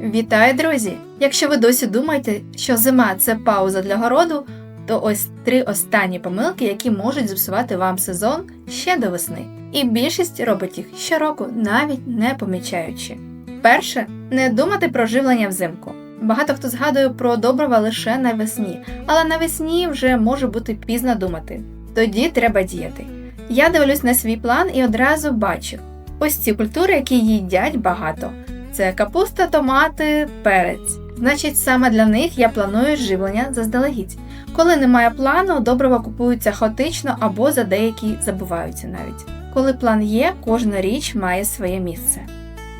Вітаю, друзі! Якщо ви досі думаєте, що зима це пауза для городу, то ось три останні помилки, які можуть зіпсувати вам сезон ще до весни. І більшість робить їх щороку, навіть не помічаючи. Перше не думати про живлення взимку. Багато хто згадує про добрива лише навесні, але навесні вже може бути пізно думати. Тоді треба діяти. Я дивлюсь на свій план і одразу бачу ось ці культури, які їдять багато. Це капуста, томати, перець. Значить, саме для них я планую живлення заздалегідь. Коли немає плану, добрива купуються хаотично або за деякі забуваються навіть. Коли план є, кожна річ має своє місце.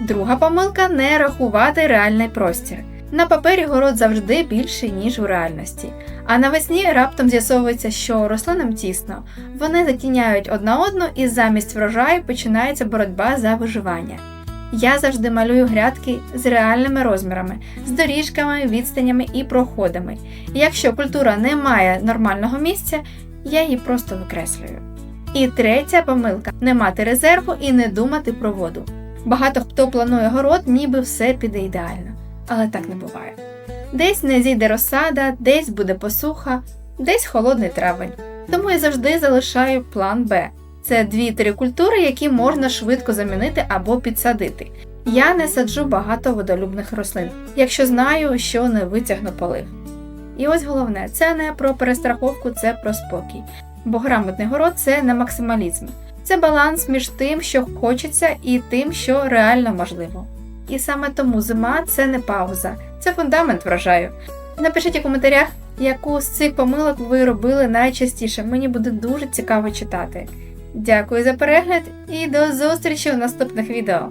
Друга помилка не рахувати реальний простір. На папері город завжди більший, ніж у реальності. А навесні раптом з'ясовується, що рослинам тісно, вони затіняють одна одну і замість врожаю починається боротьба за виживання. Я завжди малюю грядки з реальними розмірами, з доріжками, відстанями і проходами. Якщо культура не має нормального місця, я її просто викреслюю. І третя помилка не мати резерву і не думати про воду. Багато хто планує город, ніби все піде ідеально, але так не буває. Десь не зійде розсада, десь буде посуха, десь холодний травень. Тому я завжди залишаю план Б. Це дві-три культури, які можна швидко замінити або підсадити. Я не саджу багато водолюбних рослин, якщо знаю, що не витягну полив. І ось головне, це не про перестраховку, це про спокій. Бо грамотний город це не максималізм, це баланс між тим, що хочеться, і тим, що реально можливо. І саме тому зима це не пауза, це фундамент врожаю. Напишіть у коментарях, яку з цих помилок ви робили найчастіше. Мені буде дуже цікаво читати. Дякую за перегляд і до зустрічі у наступних відео.